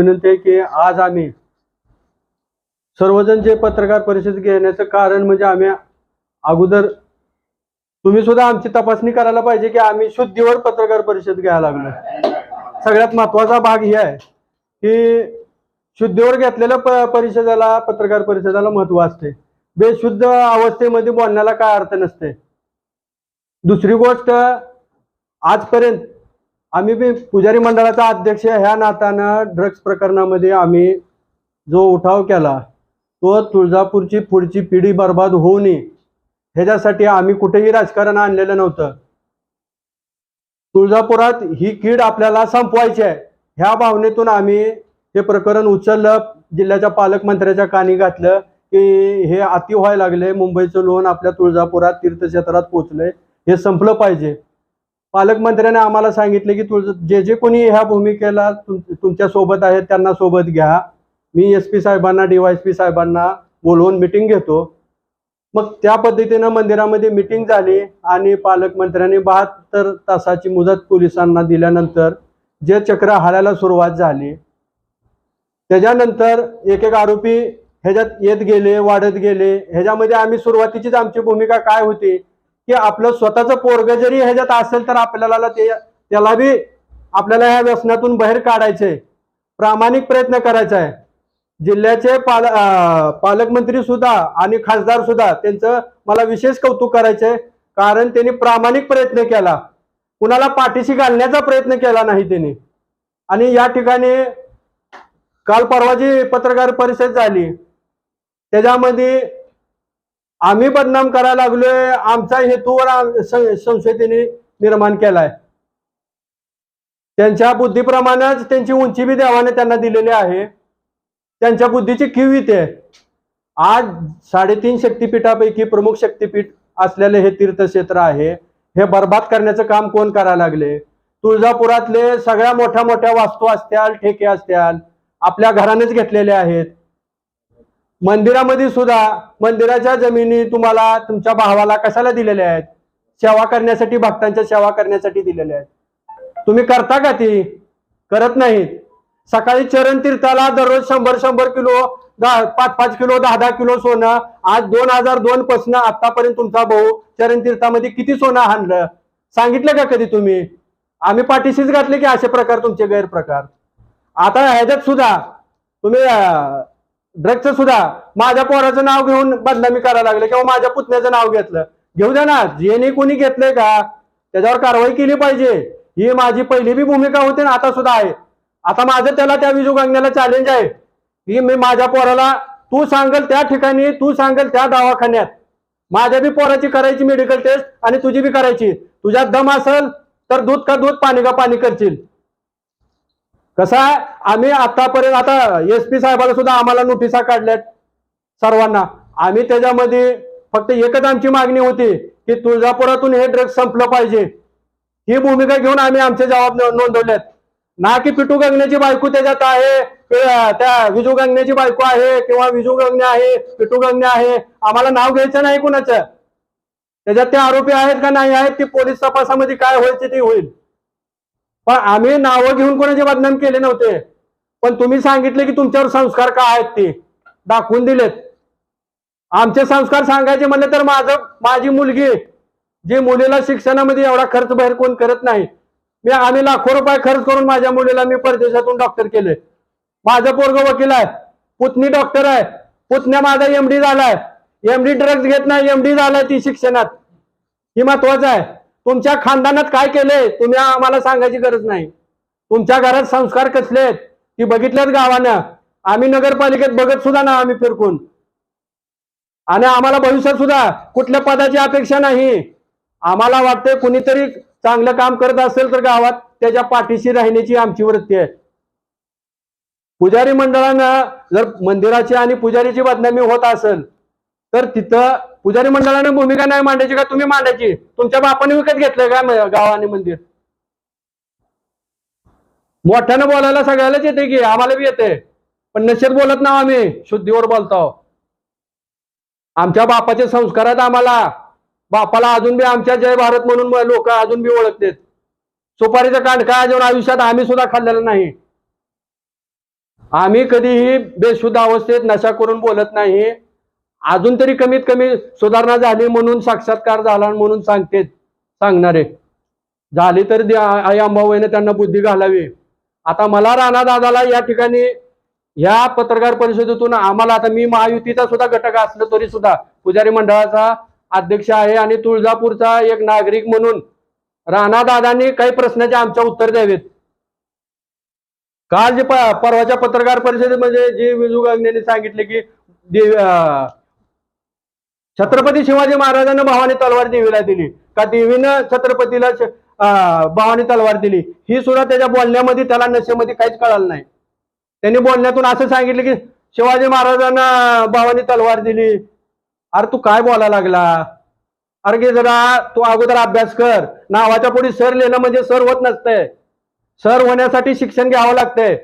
विनंती आहे की आज आम्ही सर्वजण जे पत्रकार परिषद घेण्याचं कारण म्हणजे आम्ही अगोदर तुम्ही सुद्धा आमची तपासणी करायला पाहिजे की आम्ही शुद्धीवर पत्रकार परिषद घ्यायला लागलो. सगळ्यात महत्त्वाचा भाग हे आहे की शुद्धीवर घेतलेल्या प परिषदेला पत्रकार परिषदेला महत्त्व असते. बेशुद्ध अवस्थेमध्ये बोलण्याला काय अर्थ नसते. दुसरी गोष्ट आजपर्यंत आम्ही बी पुजारी मंडळाचा अध्यक्ष ह्या नात्यानं ड्रग्स प्रकरणामध्ये आम्ही जो उठाव केला तो तुळजापूरची पुढची पिढी बर्बाद होऊ नये. ह्याच्यासाठी आम्ही कुठेही राजकारण आणलेलं नव्हतं. तुळजापुरात ही कीड आपल्याला संपवायची आहे. ह्या भावनेतून आम्ही हे प्रकरण उचललं जिल्ह्याच्या पालकमंत्र्याच्या कानी घातलं की हे अति व्हायला लागले. मुंबईचं लोन आपल्या तुळजापुरात तीर्थक्षेत्रात पोचलंय. हे संपलं पाहिजे. पालकमंत्र्याने आम्हाला सांगितले की तुझ जे जे कोणी ह्या भूमिकेला तुमच्यासोबत आहेत त्यांना सोबत घ्या. मी एस पी साहेबांना डीवाय पी साहेबांना बोलवून मिटिंग घेतो. मग त्या पद्धतीनं मंदिरामध्ये मिटिंग झाली आणि पालकमंत्र्यांनी बहात्तर तासाची मुदत पोलिसांना दिल्यानंतर जे चक्र हालायला सुरुवात झाली त्याच्यानंतर एक एक आरोपी ह्याच्यात येत गेले वाढत गेले. ह्याच्यामध्ये आम्ही सुरुवातीचीच आमची भूमिका काय होती की आपलं स्वतःचं पोरग जरी ह्याच्यात असेल तर आपल्याला ते त्याला बी आपल्याला ह्या व्यसनातून बाहेर काढायचे. प्रामाणिक प्रयत्न करायचा आहे जिल्ह्याचे पाल पालकमंत्री सुद्धा आणि खासदार सुद्धा त्यांचं मला विशेष कौतुक करायचंय. कारण त्यांनी प्रामाणिक प्रयत्न केला. कुणाला पाठीशी घालण्याचा प्रयत्न केला नाही त्यांनी. आणि या ठिकाणी काल परवा जी पत्रकार परिषद झाली त्याच्यामध्ये आम्ही बदनाम करायला लागलोय. आमचा हेतूवर आम- निर्माण केलाय. त्यांच्या बुद्धीप्रमाणेच त्यांची उंची बी देवाने त्यांना दिलेली आहे. त्यांच्या बुद्धीची किव इथे आज साडेतीन शक्तिपीठापैकी प्रमुख शक्तिपीठ असलेले हे तीर्थक्षेत्र आहे. हे बर्बाद करण्याचं काम कोण करायला लागले? तुळजापुरातले सगळ्या मोठ्या मोठ्या वास्तू असत्याल ठेके असत्याल आपल्या घरानेच घेतलेले आहेत. मंदिरामध्ये सुद्धा मंदिराच्या जमिनी तुम्हाला तुमच्या भावाला कशाला दिलेल्या आहेत? सेवा करण्यासाठी भक्तांच्या सेवा करण्यासाठी दिलेल्या आहेत. तुम्ही करता का ती? करत नाहीत. सकाळी चरण तीर्थाला दररोज शंभर शंभर किलो दहा पाच पाच किलो दहा दहा किलो सोनं आज दोन हजार दोन पासन आतापर्यंत तुमचा भाऊ चरण तीर्थामध्ये किती सोनं आणलं? सांगितलं का कधी तुम्ही? आम्ही पाठीशीच घातले की असे प्रकार तुमचे गैरप्रकार. आता ह्याच्यात सुद्धा तुम्ही ड्रगचं सुद्धा. माझ्या पोराचं नाव घेऊन बदनामी करायला लागले किंवा माझ्या पुतण्याचं नाव घेतलं. घेऊ द्या ना जेने कोणी घेतलंय का? त्याच्यावर कारवाई केली पाहिजे. ही माझी पहिली बी भूमिका होती ना आता सुद्धा आहे. आता माझं त्याला त्या विजू गंगण्याला चॅलेंज आहे. की मी माझ्या पोराला तू सांगल त्या ठिकाणी तू सांगल त्या दवाखान्यात. माझ्या बी पोराची करायची मेडिकल टेस्ट आणि तुझी बी करायची. तुझ्यात दम असेल तर दूध का दूध पाणी का पाणी करशील. कसं आहे? आम्ही आतापर्यंत आता एस पी साहेबाला सुद्धा आम्हाला नोटिसा काढल्यात सर्वांना. आम्ही त्याच्यामध्ये फक्त एकच आमची मागणी होती की तुळजापुरातून हे ड्रग्ज संपलं पाहिजे. ही भूमिका घेऊन आम्ही आमचे जबाब नोंदवल्यात. नोंदवलेत ना की पिटू गंगण्याची बायको त्याच्यात आहे त्या विजू गंगण्याची बायको आहे किंवा विजू गंगणे आहे पिटू गंगणे आहे आम्हाला नाव घ्यायचं नाही कुणाचं? त्याच्यात ते आरोपी आहेत का नाही आहेत ती पोलीस तपासामध्ये काय व्हायचे ते होईल. पण आम्ही नावं घेऊन कोणाचे बदनाम केले नव्हते. पण तुम्ही सांगितले की तुमच्यावर संस्कार काय आहेत ते? दाखवून दिलेत. आमचे संस्कार सांगायचे म्हणले तर माझं माझी मुलगी जी मुलीला शिक्षणामध्ये एवढा खर्च बाहेर कोण करत नाही. मी आम्ही लाखो रुपये खर्च करून माझ्या मुलीला मी परदेशातून डॉक्टर केले. माझं पोरग वकील आहे. पुतणी डॉक्टर आहे. पुतण्या माझा एमडी झालाय. एमडी ड्रग्ज घेत नाही. एमडी झालाय ती शिक्षणात. ही महत्वाचं आहे. तुमच्या खानदानात काय केलंय तुम्ही आम्हाला सांगायची गरज नाही. तुमच्या घरात संस्कार कसले आहेत ती बघितल्यात गावानं. आम्ही नगरपालिकेत बघत सुद्धा ना आम्ही फिरकून. आणि आम्हाला भविष्यात सुद्धा कुठल्या पदाची अपेक्षा नाही. आम्हाला वाटतंय कुणीतरी चांगलं काम करत असेल तर गावात त्याच्या पाठीशी राहण्याची आमची वृत्ती आहे. पुजारी मंडळानं जर मंदिराची आणि पुजारीची बदनामी होत असेल तर तिथं पुजारी मंडळाने भूमिका नाही मांडायची का? तुम्ही मांडायची. तुमच्या बापाने विकत घेतलं का गावाने गाव आणि मंदिर? मोठ्यानं बोलायला सगळ्यालाच येते की आम्हाला बी येते पण नशेत बोलत ना आम्ही शुद्धीवर बोलतो आमच्या बापाचे संस्कार आहेत आम्हाला. बापाला अजून बी आमच्या जय भारत म्हणून लोक अजून बी ओळखतेत. सुपारीचं कांड काय आयुष्यात आम्ही सुद्धा खाल्लेलं नाही. आम्ही कधीही बेशुद्ध अवस्थेत नशा करून बोलत नाही. अजून तरी कमीत कमी सुधारणा झाली म्हणून साक्षात्कार झाला म्हणून सांगते सांगणारे. झाली तर आई अंबाबाईने त्यांना बुद्धी घालावी. आता मला राणा दादाला या ठिकाणी या पत्रकार परिषदेतून आम्हाला आता मी महायुतीचा सुद्धा घटक असलो तरी सुद्धा पुजारी मंडळाचा अध्यक्ष आहे आणि तुळजापूरचा एक नागरिक म्हणून राणा दादांनी काही प्रश्नाचे आमच्या उत्तर द्यावेत. काल जे परवाच्या पत्रकार परिषदेमध्ये म्हणजे जे विजू गांगणेने सांगितले की अं, छत्रपती शिवाजी महाराजांना भावानी तलवार देवीला दिली. का देवीनं छत्रपतीला भावानी तलवार दिली? ही सुद्धा त्याच्या बोलण्यामध्ये त्याला नशेमध्ये काहीच कळालं नाही. त्यांनी बोलण्यातून असं सांगितलं की शिवाजी महाराजांना भावानी तलवार दिली. अरे तू काय बोलायला लागला? अरे की जरा तू अगोदर अभ्यास कर. नावाच्या पुढे सर लिहिणं म्हणजे सर होत नसतंय सर होण्यासाठी शिक्षण घ्यावं लागतंय.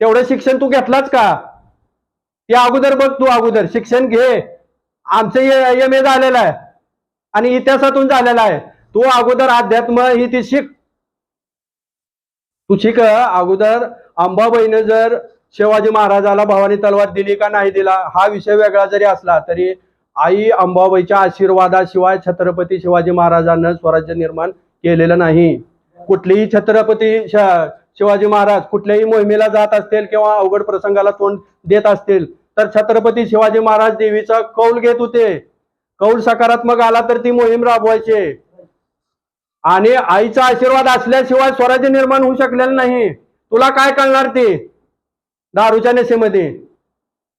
तेवढं शिक्षण तू घेतलाच का? या अगोदर बघ तू अगोदर. शिक्षण घे. आमचं एम ए झालेलं आहे. आणि इतिहासातून झालेला आहे. तू अगोदर अध्यात्म ही ती शिक. तू शिक अगोदर अंबाबाईनं जर शिवाजी महाराजाला भवानी तलवार दिली का नाही दिला हा विषय वेगळा जरी असला तरी आई अंबाबाईच्या आशीर्वादाशिवाय छत्रपती शिवाजी महाराजांना स्वराज्य निर्माण केलेलं नाही. कुठलेही छत्रपती शिवाजी महाराज कुठल्याही मोहिमेला जात असतील किंवा अवघड प्रसंगाला तोंड देत असतील तर छत्रपती शिवाजी महाराज देवीचा कौल घेत होते. कौल सकारात्मक आला तर ती मोहीम राबवायचे. आणि आईचा आशीर्वाद असल्याशिवाय स्वराज्य निर्माण होऊ शकलेलं नाही. तुला काय कळणार ते? दारूच्या नशेमध्ये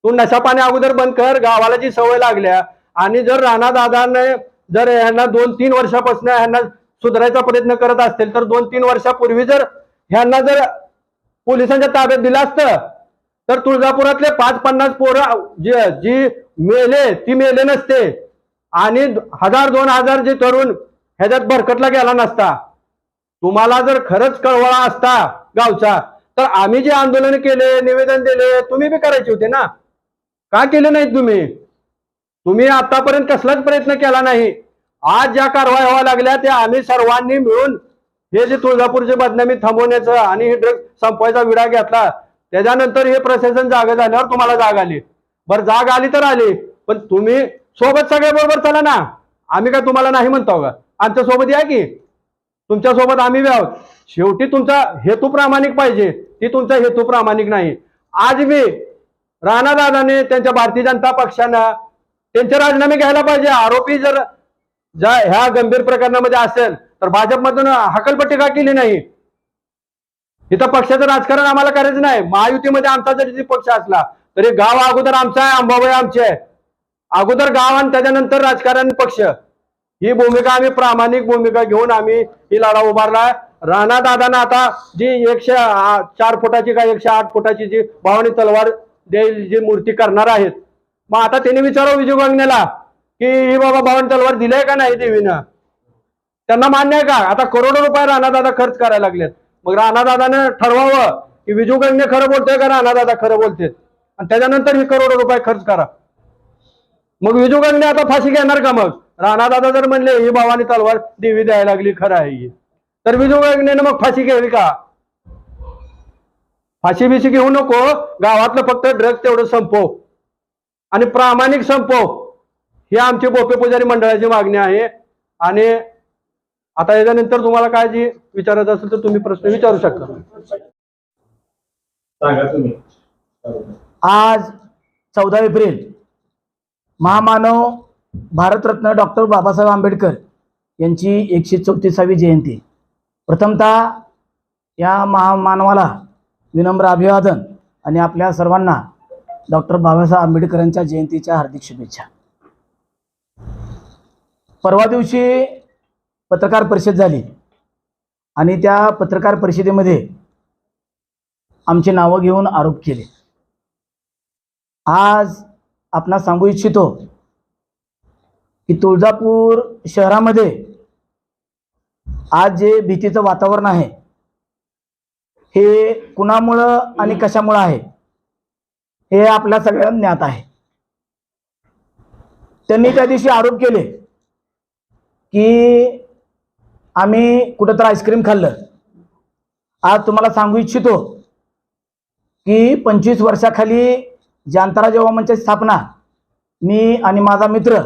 तू नशा पाणी अगोदर बंद कर गावाला जी सवय लागल्या. आणि जर राणा दादाने जर ह्यांना दोन तीन वर्षापासून ह्यांना सुधारायचा प्रयत्न करत असतील तर दोन तीन वर्षापूर्वी जर ह्यांना जर पोलिसांच्या ताब्यात दिलं असतं तर तुळजापुरातले पाच पन्नास पोरं जी जी मेले ती मेले नसते. आणि हजार दोन हजार जे तरुण ह्याच्यात भरकटला गेला नसता. तुम्हाला जर खरंच कळवळा असता गावचा तर आम्ही जे आंदोलन केले निवेदन दिले तुम्ही बी करायचे होते ना? का केले नाहीत तुम्ही? तुम्ही आतापर्यंत कसलाच प्रयत्न केला नाही. आज ज्या कारवाया व्हाव्या लागल्या त्या आम्ही सर्वांनी मिळून हे जे तुळजापूरची बदनामी थांबवण्याचं आणि हे ड्रग संपवायचा विडा घेतला त्याच्यानंतर हे प्रशासन जागा झाल्यावर तुम्हाला जाग आली. बरं जाग आली तर आली पण तुम्ही सोबत सगळ्या बरोबर चला ना. आम्ही काय तुम्हाला नाही म्हणतो का? आमच्यासोबत या की. तुमच्यासोबत आम्ही बी आहोत शेवटी तुमचा हेतू प्रामाणिक पाहिजे. ती तुमचा हेतू प्रामाणिक नाही. आज मी राणा दादाने त्यांच्या भारतीय जनता पक्षानं त्यांचे राजीनामे घ्यायला पाहिजे. आरोपी जर ज्या ह्या गंभीर प्रकरणामध्ये असेल तर भाजपमधून हकलपट्टी का केली नाही? इथं पक्षाचं राजकारण आम्हाला करायचं नाही. महायुतीमध्ये आमचा जरी पक्ष असला तरी गाव अगोदर आमचा आहे अंबाबाई आमचे आहे. अगोदर गाव आणि त्याच्यानंतर राजकारण पक्ष. ही भूमिका आम्ही प्रामाणिक भूमिका घेऊन आम्ही ही लढा उभारला. राणा दादांना आता जी एकशे चार फुटाची का एकशे आठ फुटाची जी भावानी तलवार देईल जी मूर्ती करणार आहेत. मग आता त्यांनी विचारावं विजय वांगण्याला की ही बाबा भावनी तलवार दिले का नाही देवीनं? त्यांना मान्य आहे का? आता करोडो रुपये राणा दादा खर्च करायला लागलेत. मग राणादादानं ठरवावं की विजू खरं बोलतोय का राणा दादा खरं बोलते आणि त्याच्यानंतर ही करोडो रुपये खर्च करा. मग विजू आता फाशी घेणार का मग? राणादादा जर म्हणले ही भावानी तलवार देवी द्यायला लागली खरं आहे ही. तर विजू मग फाशी घ्यावी का? फाशी बिशी घेऊ नको. गावातलं फक्त ड्रग्ज तेवढं संपव. आणि प्रामाणिक संपव. ही आमची गोपे पुजारी मंडळाची मागणी आहे. आणि आता याच्यानंतर तुम्हाला काय जी विचारायचं असेल तर तुम्ही प्रश्न विचारू शकता. सांगा तुम्ही. आज चौदा एप्रिल महामानव भारतरत्न डॉक्टर बाबासाहेब आंबेडकर यांची एकशे चौतीसावी जयंती. प्रथमतः या महामानवाला विनम्र अभिवादन आणि आपल्या सर्वांना डॉक्टर बाबासाहेब आंबेडकरांच्या जयंतीच्या हार्दिक शुभेच्छा. परवा दिवशी पत्रकार परिषद झाली. आणि त्या पत्रकार परिषदेमध्ये आमची नावं घेऊन आरोप केले. आज आपणा सांगू इच्छितो की तुळजापूर शहरामध्ये आज जे भीतीचं वातावरण आहे हे कुणामुळं आणि कशामुळं आहे हे आपल्या सगळ्यांना ज्ञात आहे. त्यांनी त्या दिवशी आरोप केले की आम्ही कुठं तर आईस्क्रीम खाल्लं. आज तुम्हाला सांगू इच्छितो की पंचवीस वर्षाखाली जांतारा जेव्हा स्थापना मी आणि माझा मित्र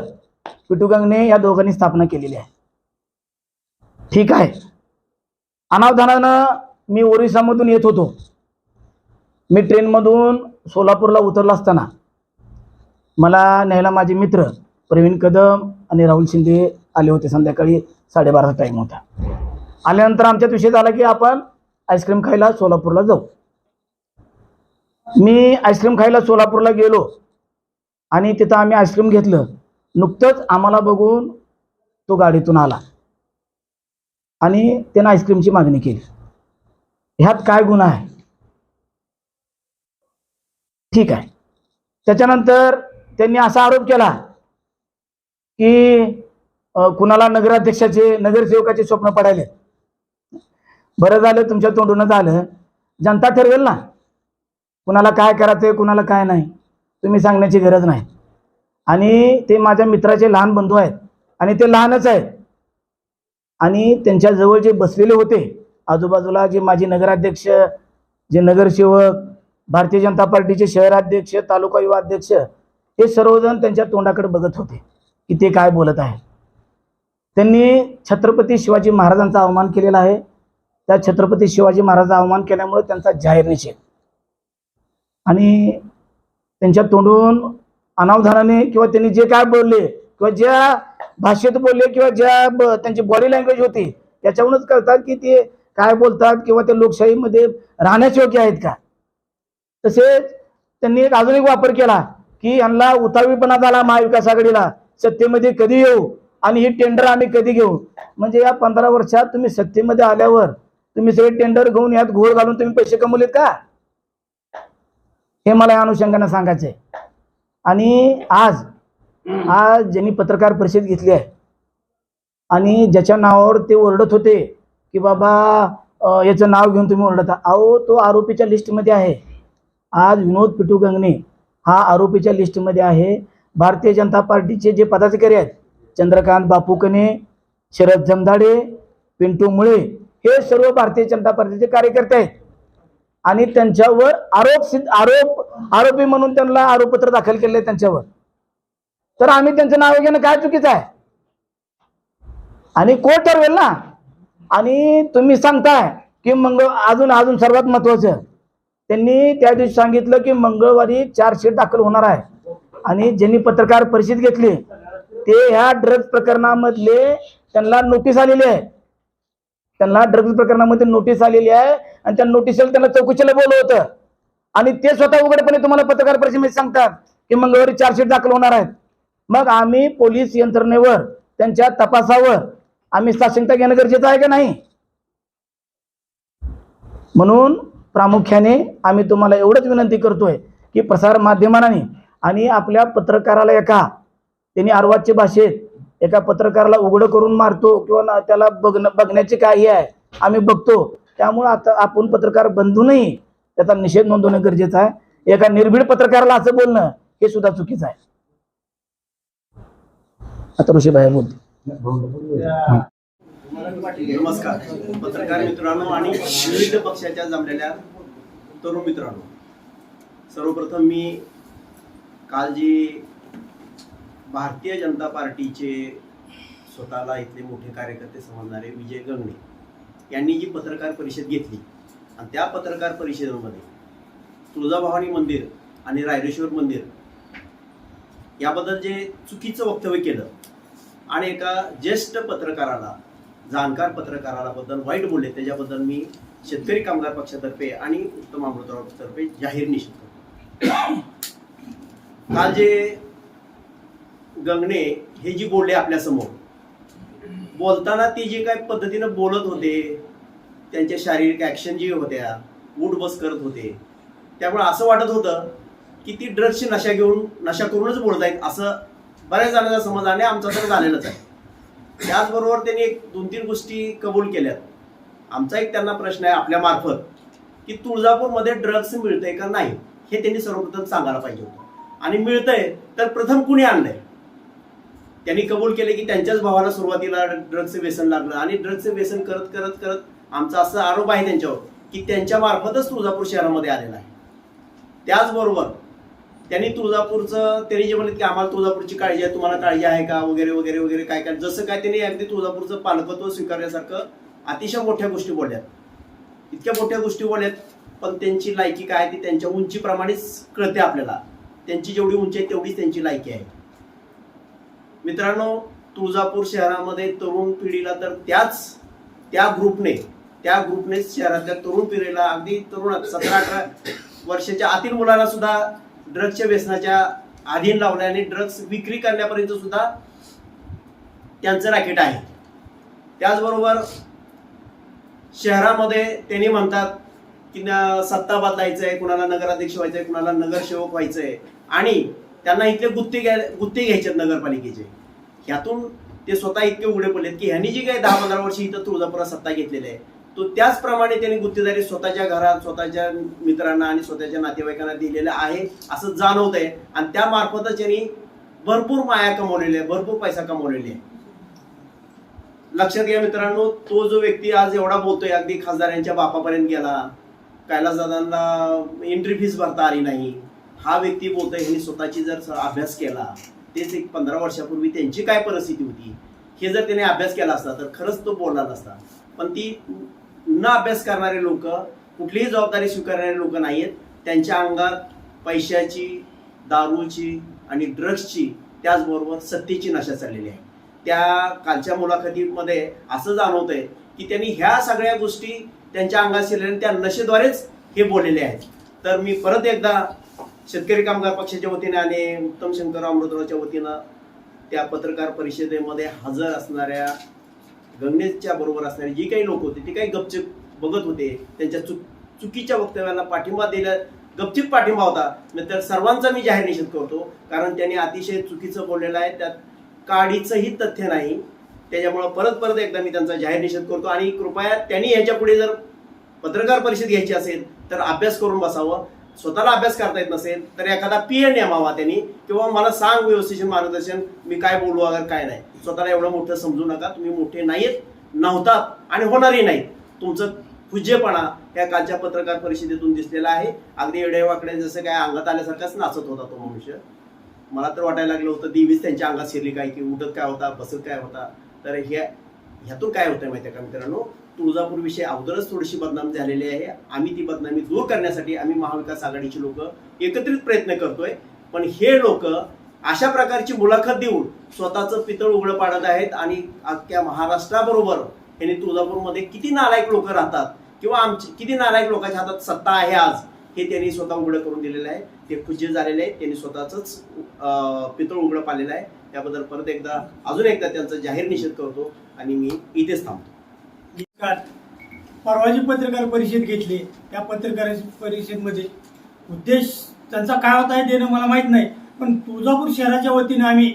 पिटू या दोघांनी स्थापना केलेली आहे. ठीक आहे. अनावधानानं मी ओरिसामधून येत होतो. मी ट्रेनमधून सोलापूरला उतरला असताना मला न्यायला माझे मित्र प्रवीण कदम आणि राहुल शिंदे आले होते संध्याकाळी साडेबाराचा टाईम होता. आल्यानंतर आमच्यात विषय झाला की आपण आईस्क्रीम खायला सोलापूरला जाऊ. मी आईस्क्रीम खायला सोलापूरला गेलो आणि तिथं आम्ही आईस्क्रीम घेतलं. नुकतंच आम्हाला बघून तो गाडीतून आला. आणि त्यानं आईस्क्रीमची मागणी केली. ह्यात काय गुन्हा आहे? ठीक आहे. त्याच्यानंतर त्यांनी असा आरोप केला की कुणाला नगराध्यक्षाचे नगरसेवकाचे स्वप्न पडायले? बरं झालं तुमच्या तोंडूनच आलं जनता ठरवेल ना. कुणाला काय करायचं कुणाला काय नाही तुम्ही सांगण्याची गरज नाही. आणि ते माझ्या मित्राचे लहान बंधू आहेत. आणि ते लहानच आहेत. आणि त्यांच्या जवळ जे बसलेले होते आजूबाजूला जे माजी नगराध्यक्ष जे नगरसेवक भारतीय जनता पार्टीचे शहराध्यक्ष तालुका युवा अध्यक्ष हे सर्वजण त्यांच्या तोंडाकडे बघत होते की ते काय बोलत आहे त्यांनी छत्रपती शिवाजी महाराजांचा अवमान केलेला आहे. त्या छत्रपती शिवाजी महाराजांचा अवमान केल्यामुळे त्यांचा जाहीर निषेध. आणि त्यांच्या तोंडून अनावधानाने किंवा त्यांनी जे काय बोलले किंवा ज्या भाषेत बोलले किंवा ज्या ब- त्यांची बॉडी लँग्वेज होती त्याच्यावरूनच कळतात की ते काय बोलतात किंवा ते लोकशाहीमध्ये राहण्याचे योग्य आहेत का? तसेच त्यांनी एक अजून एक वापर केला की यांना उतावीपणा झाला महाविकास आघाडीला. सत्तेमध्ये कधी येऊ? आणि ही टेंडर आम्ही कधी घेऊ? म्हणजे या पंधरा वर्षात तुम्ही सत्तेमध्ये आल्यावर तुम्ही सगळे टेंडर घेऊन यात घोळ घालून तुम्ही पैसे कमवलेत का? हे मला या अनुषंगाने सांगायचं आहे आणि आज आज ज्यांनी पत्रकार परिषद घेतली आहे आणि ज्याच्या नावावर ते ओरडत होते की बाबा याचं नाव घेऊन तुम्ही ओरडता. अहो तो आरोपीच्या लिस्टमध्ये आहे. आज विनोद पिटू गंगणे हा आरोपीच्या लिस्टमध्ये आहे. भारतीय जनता पार्टीचे जे पदाधिकारी आहेत चंद्रकांत बापूकने शरद जमदाडे पिंटू मुळे हे सर्व भारतीय जनता पार्टीचे कार्यकर्ते आहेत. आणि त्यांच्यावर आरोप सिद्ध आरोप आरोपी म्हणून त्यांना आरोपपत्र दाखल केले त्यांच्यावर. तर आम्ही त्यांचं नाव घेणं काय चुकीचं आहे? आणि कोण ठरवेल ना? आणि तुम्ही सांगताय की मंगळ अजून अजून सर्वात महत्वाचं त्यांनी त्या दिवशी सांगितलं की मंगळवारी चार्जशीट दाखल होणार आहे. आणि ज्यांनी पत्रकार परिषद घेतली ते ह्या ड्रग्ज प्रकरणामधले त्यांना नोटीस आलेली आहे. त्यांना ड्रग्ज प्रकरणामध्ये नोटीस आलेली आहे आणि त्या नोटीसला त्यांना चौकशीला बोलवलं होतं. आणि ते स्वतः उघडपणे तुम्हाला पत्रकार परिषदेमध्ये सांगतात की मंगळवारी चार्जशीट दाखल होणार आहेत. मग आम्ही पोलीस यंत्रणेवर त्यांच्या तपासावर आम्ही साशंकता घेणं गरजेचं आहे का नाही? म्हणून प्रामुख्याने आम्ही तुम्हाला एवढंच विनंती करतोय की प्रसार माध्यमांनी आणि आपल्या पत्रकाराला एका त्यांनी अर्वाच्य भाषेत एका पत्रकाराला उघडं करून मारतो किंवा त्याला बघणं बघण्याचे काही आहे आम्ही बघतो. त्यामुळं आता आपण पत्रकार बंधूनही त्याचा निषेध नोंदवणं गरजेचं आहे. एका निर्भीड पत्रकाराला असं बोलणं हे सुद्धा चुकीचं आहे. आता ऋषीबाई बोलते नमस्कार. पत्रकार मित्रांनो आणि विविध पक्षाच्या जमलेल्या तरुण मित्रांनो. सर्वप्रथम मी काल जी भारतीय जनता पार्टीचे स्वतःला इथले मोठे कार्यकर्ते समजणारे विजय गंगणे यांनी जी पत्रकार परिषद घेतली आणि त्या पत्रकार परिषदेमध्ये तुळजाभवानी मंदिर आणि रायरेश्वर मंदिर याबद्दल जे चुकीचं वक्तव्य केलं आणि एका ज्येष्ठ पत्रकाराला जाणकार पत्रकाराला बद्दल वाईट बोलले त्याच्याबद्दल मी शेतकरी कामगार पक्षातर्फे आणि उत्तम अमृतराव तर्फे जाहीर निषेध करतो. काल जे गंगणे हे जी बोलले आपल्यासमोर बोलताना ती जी काय पद्धतीनं बोलत होते त्यांच्या शारीरिक ॲक्शन जी होत्या उठ बस करत होते त्यामुळे असं वाटत होतं की ती ड्रग्सची नशा घेऊन नशा करूनच बोलत आहेत असं बऱ्याच जणांचा समज आणि आमचा तर झालेलाच आहे. त्याचबरोबर त्यांनी एक दोन तीन गोष्टी कबूल केल्यात. आमचा एक त्यांना प्रश्न आहे आपल्या मार्फत की तुळजापूरमध्ये ड्रग्स मिळतंय का नाही हे त्यांनी सर्वप्रथम सांगायला पाहिजे होतं. आणि मिळतंय तर प्रथम कुणी आणलंय? त्यांनी कबूल केले की त्यांच्याच भावाला सुरुवातीला ड्रग्सचं व्यसन लागलं. आणि ड्रग्सचं व्यसन करत करत करत आमचा असा आरोप आहे त्यांच्यावर की त्यांच्या मार्फतच तुळजापूर शहरामध्ये आलेला आहे. त्याचबरोबर त्यांनी तुळजापूरचं त्यांनी जे म्हणत की आम्हाला तुळजापूरची काळजी आहे तुम्हाला काळजी आहे का वगैरे वगैरे वगैरे काय काय जसं काय त्यांनी अगदी तुळजापूरचं पालकत्व स्वीकारण्यासारखं अतिशय मोठ्या गोष्टी बोलल्यात. इतक्या मोठ्या गोष्टी बोलल्यात पण त्यांची लायकी काय ती त्यांच्या उंचीप्रमाणेच कळते आपल्याला. त्यांची जेवढी उंची आहे तेवढीच त्यांची लायकी आहे. मित्रांनो तुळजापूर शहरामध्ये तरुण पिढीला तर त्याच त्या ग्रुपने त्या ग्रुपने शहरातल्या तरुण पिढीला अगदी तरुण सतरा अठरा वर्षाच्या आतील मुलांना सुद्धा ड्रग्सच्या व्यसनाच्या अधीन लावल्याने आणि ड्रग्स विक्री करण्यापर्यंत सुद्धा त्यांचं रॅकेट आहे. त्याचबरोबर शहरामध्ये त्यांनी म्हणतात की न- सत्ता बदलायचं आहे कुणाला नगराध्यक्ष व्हायचं आहे कुणाला नगरसेवक व्हायचं आहे आणि त्यांना इथले गुत्ते गुत्ते घ्यायचे नगरपालिकेचे. ह्यातून ते स्वतः इतके उघडे पडलेत की ह्यांनी जी काही दहा पंधरा वर्ष इथं तुळजापुरात सत्ता घेतलेली आहे तो त्याचप्रमाणे त्यांनी गुत्तेदारी स्वतःच्या घरात स्वतःच्या मित्रांना आणि स्वतःच्या नातेवाईकांना दिलेलं आहे असं जाणवत आहे आणि त्या मार्फतच त्यांनी भरपूर माया कमवलेली आहे भरपूर पैसा कमवलेली आहे लक्षात घ्या मित्रांनो तो जो व्यक्ती आज एवढा बोलतोय अगदी खासदारांच्या बापापर्यंत गेला कैलासदादांना एंट्री फीस भरता आली नाही हा व्यक्ती बोलतोय ह्यांनी स्वतःची जर अभ्यास केला तेच एक पंधरा वर्षापूर्वी त्यांची काय परिस्थिती होती हे जर त्याने अभ्यास केला असता तर खरंच तो बोलला नसता. पण ती न अभ्यास करणारे लोक कुठलीही जबाबदारी स्वीकारणारे लोक नाहीयेत. त्यांच्या अंगात पैशाची दारूची आणि ड्रग्सची त्याचबरोबर सत्तेची नशा चाललेली आहे. त्या कालच्या मुलाखतीमध्ये असं जाणवतंय की त्यांनी ह्या सगळ्या गोष्टी त्यांच्या अंगात शिरल्या आणि त्या नशेद्वारेच हे बोललेले आहेत. तर मी परत एकदा शेतकरी कामगार पक्षाच्या वतीने आणि उत्तम शंकर अमृतरावच्या वतीनं त्या पत्रकार परिषदेमध्ये हजर असणाऱ्या गंगेशच्या बरोबर असणारी जी काही लोक होते ती काही गपचिप बघत होते त्यांच्या चुक चुकीच्या वक्तव्याला पाठिंबा दिला गपचिप पाठिंबा होता. तर सर्वांचा मी जाहीर निषेध करतो कारण त्यांनी अतिशय चुकीचं बोललेलं आहे. त्यात काडीचंही तथ्य नाही. त्याच्यामुळं परत परत एकदा मी त्यांचा जाहीर निषेध करतो. आणि कृपया त्यांनी ह्याच्या पुढे जर पत्रकार परिषद घ्यायची असेल तर अभ्यास करून बसावं. स्वतःला अभ्यास करता येत नसेल तर एखादा पी एन नेमावा त्यांनी किंवा मला सांग व्यवस्थेचे मार्गदर्शन मी काय बोलू अगर काय नाही. स्वतःला एवढं मोठं समजू नका तुम्ही मोठे नाहीत नव्हतात आणि होणारही नाहीत तुमचं पूज्यपणा या कालच्या पत्रकार परिषदेतून दिसलेला आहे. अगदी एडेवाकडे जसं काय अंगात आल्यासारखाच नाचत होता तो मनुष्य. मला तर वाटायला लागलं होतं देवीच त्यांच्या अंगात शिरली काय की उठत काय होता बसत काय होता. तर ह्या ह्यातून काय होतंय माहिती आहे का मित्रांनो? तुळजापूर विषयी अगोदरच थोडीशी बदनाम झालेली आहे. आम्ही ती बदनामी दूर करण्यासाठी आम्ही महाविकास आघाडीची लोक एकत्रित प्रयत्न करतोय. पण हे लोक अशा प्रकारची मुलाखत देऊन स्वतःचं पितळ उघडं पाडत आहेत आणि अख्ख्या महाराष्ट्राबरोबर यांनी तुळजापूरमध्ये किती नालायक लोक राहतात किंवा आमची किती नालायक लोकांच्या हातात सत्ता आहे आज हे त्यांनी स्वतः उघडं करून दिलेलं आहे. ते खुजे झालेले आहेत. त्यांनी स्वतःच पितळ उघडं पाडलेलं आहे. त्याबद्दल परत एकदा अजून एकदा त्यांचा जाहीर निषेध करतो आणि मी इथेच थांबतो. काल परवाची पत्रकार परिषद घेतली. त्या पत्रकार परिषदमध्ये उद्देश त्यांचा काय होता हे देणं मला माहीत नाही. पण तुळजापूर शहराच्या वतीनं आम्ही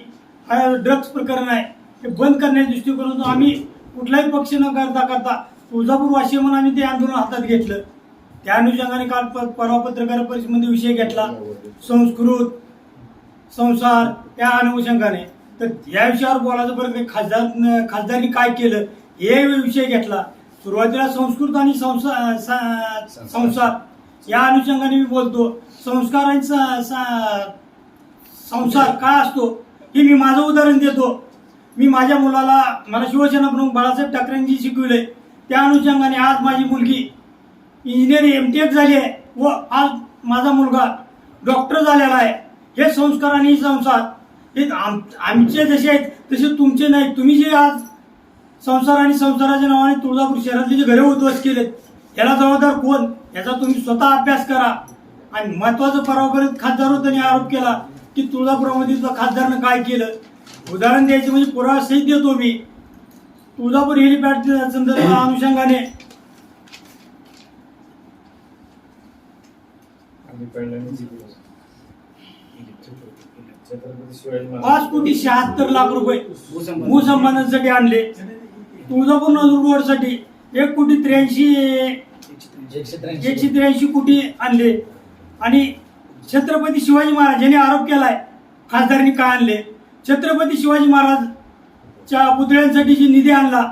हा ड्रग्स प्रकरण आहे हे बंद करण्याच्या दृष्टिकोनातून आम्ही कुठलाही पक्ष न करता करता तुळजापूर वाशी म्हणून आम्ही ते आंदोलन हातात घेतलं. त्या अनुषंगाने काल प- परवा पत्रकार परिषदेमध्ये विषय घेतला. संस्कृत संसार त्या अनुषंगाने. तर या विषयावर बोलायचं बरं खासदार खासदारांनी काय केलं हे विषय घेतला. सुरुवातीला संस्कृत आणि संसार या अनुषंगाने मी बोलतो. संस्कार आणि संसार काय असतो हे मी माझं उदाहरण देतो. मी माझ्या मुलाला मला शिवसेना प्रमुख बाळासाहेब ठाकरेंनी जी शिकविले त्या अनुषंगाने आज माझी मुलगी इंजिनिअरिंग एम टी एच झाली आहे व आज माझा मुलगा डॉक्टर झालेला आहे. हे संस्कार आणि संसार हे आम आमचे जसे आहेत तसे तुमचे नाहीत तुम्ही जे आज संसार आणि संसाराच्या नावाने तुळजापूर शहरातले जे घरे उद्ध्वस्त केलेत याला जबाबदार कोण? याचा तुम्ही स्वतः अभ्यास करा. आणि महत्वाचं परवापर्यंत खासदार त्यांनी आरोप केला की तुळजापुरामध्ये सुद्धा खासदारनं काय केलं? उदाहरण द्यायचे म्हणजे पुरावा सहित देतो मी. तुळजापूर हेलिपॅड संदर्भ अनुषंगाने पाच कोटी शहात्तर लाख रुपये भूसंपादनासाठी आणले. तुळजापूर नजर रोडसाठी एक कोटी त्र्याऐंशी एकशे त्र्याऐंशी कोटी आणले. आणि छत्रपती शिवाजी महाराज यांनी आरोप केलाय खासदारांनी काय आणले? छत्रपती शिवाजी महाराजच्या पुतळ्यांसाठी जी निधी आणला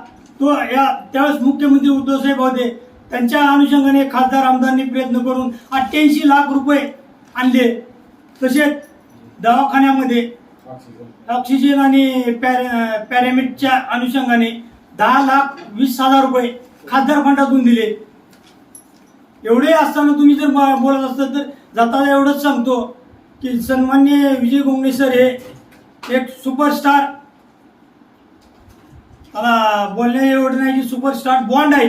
तो या त्यावेळेस मुख्यमंत्री उद्धव साहेब होते. त्यांच्या अनुषंगाने खासदार आमदारांनी प्रयत्न करून अठ्ठ्याऐंशी लाख रुपये आणले. तसेच दवाखान्यामध्ये ऑक्सिजन. आणि पॅरा पॅरामिडच्या अनुषंगाने दहा लाख वीस हजार रुपये खासदार फंडातून दिले. एवढे असताना तुम्ही जर बोलत असता तर जाताना एवढंच सांगतो की सन्मान्य विजय गोंगणे सर हे एक सुपरस्टार त्याला बोलण्या एवढं नाही की सुपरस्टार बॉन्ड आहे.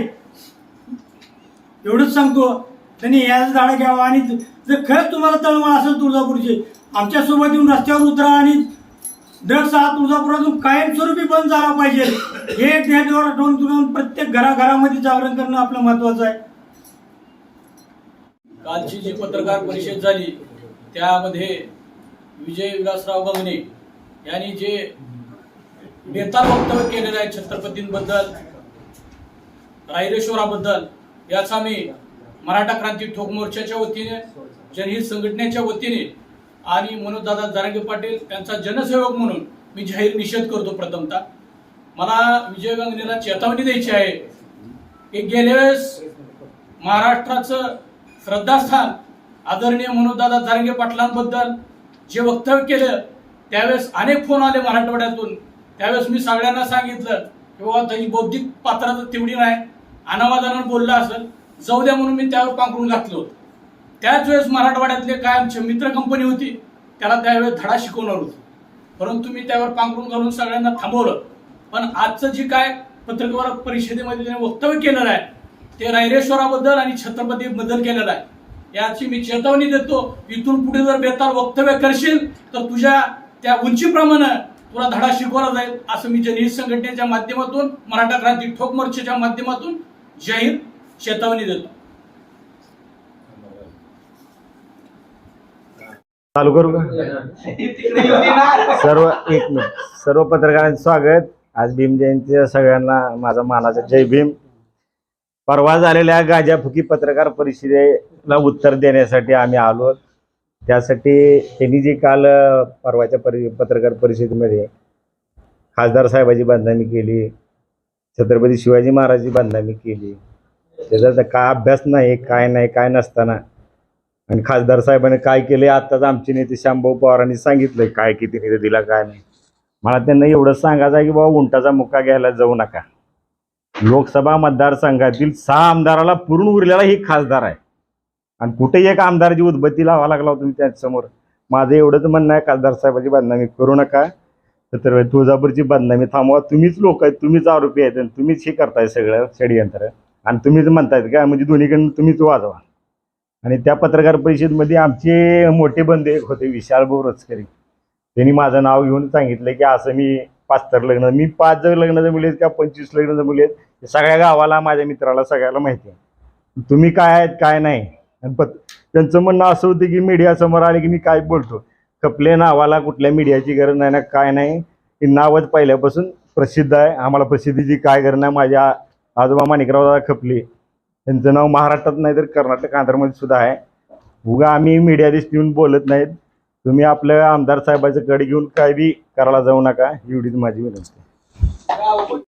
एवढंच सांगतो. त्यांनी याच झाडं घ्यावं आणि जर खरंच तुम्हाला तळमळ असेल तुळजापूरचे आमच्यासोबत येऊन रस्त्यावर उतरा आणि दर सहा तुळजापुरातून कायमस्वरूपी बंद झाला पाहिजे. हे एक ध्येयावर दोन प्रत्येक घराघरामध्ये जागरण करणं आपलं महत्वाचं आहे. कालची जी पत्रकार परिषद झाली त्यामध्ये विजय विलासराव गंगणे यांनी जे नेता वक्तव्य केलेलं आहे छत्रपतींबद्दल रायरेश्वराबद्दल याचा मी मराठा क्रांती ठोक मोर्चाच्या वतीने जनहित संघटनेच्या वतीने आणि मनोजदादा जारंगे पाटील यांचा जनसेवक म्हणून मी जाहीर निषेध करतो प्रथमतः. मला विजय गंगनेला चेतावणी द्यायची आहे की गेल्या वेळेस महाराष्ट्राचं श्रद्धास्थान आदरणीय मनोजदादा जारंगे पाटलांबद्दल जे वक्तव्य केलं त्यावेळेस अनेक फोन आले मराठवाड्यातून. त्यावेळेस मी सगळ्यांना सांगितलं की बाबा त्याची बौद्धिक पात्रता तेवढी नाही. अनावादानं बोललं असेल जाऊ द्या म्हणून मी त्यावर पांघरून घातलं होतं. त्याच वेळेस मराठवाड्यातले काय आमची मित्र कंपनी होती त्याला त्यावेळेस धडा शिकवणार होती. परंतु मी त्यावर पांघरून घालून सगळ्यांना थांबवलं. पण आजचं जे काय पत्रकार परिषदेमध्ये त्याने वक्तव्य केलेलं आहे ते रायरेश्वराबद्दल आणि छत्रपती बद्दल केलेलं आहे. याची मी चेतावणी देतो. इथून पुढे जर बेताल वक्तव्य करशील तर तुझ्या त्या उंचीप्रमाणे तुला धडा शिकवला जाईल असं मी जनहित संघटनेच्या माध्यमातून मराठा क्रांती ठोक मोर्चाच्या माध्यमातून जाहीर चेतावणी देतो. चालू करू का? सर्व एक मिनिट. सर्व पत्रकारांचं स्वागत. आज भीम जयंतीच्या सगळ्यांना माझा मानाचा जय भीम. परवा झालेल्या गाजाफुकी पत्रकार परिषदेला उत्तर देण्यासाठी आम्ही आलो. त्यासाठी त्यांनी जी काल परवाच्या परि पत्रकार परिषदेमध्ये खासदार साहेबाची बांधणी केली छत्रपती शिवाजी महाराजची बांधणी केली. त्याचा तर काय अभ्यास नाही काय नाही काय नसताना आणि खासदार साहेबांनी काय केले? आताच आमचे नेते श्यामभाऊ पवारांनी सांगितलंय काय किती निधी दिला काय नाही. मला त्यांना एवढं सांगायचं आहे की बाबा उंटाचा मुक्का घ्यायला जाऊ नका. लोकसभा मतदारसंघातील सहा आमदाराला पुरून उरलेला ही खासदार आहे. आणि कुठे एक आमदारची उद्बत्ती लावा लागला होता तुम्ही त्यांच्यासमोर माझं एवढंच म्हणणं आहे खासदार साहेबाची बदनामी करू नका. तर तुळजापूरची बदनामी थांबवा. तुम्हीच लोक आहेत तुम्हीच आरोपी आहेत आणि तुम्हीच हे करताय सगळं षडयंत्र. आणि तुम्हीच म्हणतायत का? म्हणजे दोन्हीकडून तुम्हीच वाजवा. आणि त्या पत्रकार परिषदेमध्ये आमचे मोठे बंधू एक होते विशाल भाऊ रचकरी. त्यांनी माझं नाव घेऊन सांगितलं की असं मी पाच तर लग्न मी पाच जर लग्न जमले आहेत का पंचवीस लग्न जमले आहेत सगळ्या गावाला माझ्या मित्राला सगळ्याला माहिती आहे. तुम्ही काय आहेत काय नाही. आणि पत त्यांचं म्हणणं असं होतं की मीडियासमोर आले की मी काय बोलतो? खपले नावाला कुठल्या मीडियाची गरज नाही ना काय नाही. हे नावच पहिल्यापासून प्रसिद्ध आहे. आम्हाला प्रसिद्धीची काय गरज नाही. माझ्या आजोबा माणिकराव दादा खपले. त्यांचं नाव महाराष्ट्रात नाही तर कर्नाटक आंध्रमध्ये सुद्धा आहे. उगा आम्ही मीडिया येऊन बोलत नाहीत. तुम्ही आपल्या आमदार साहेबाचं कडे घेऊन काय बी करायला जाऊ नका. एवढीच माझी विनंती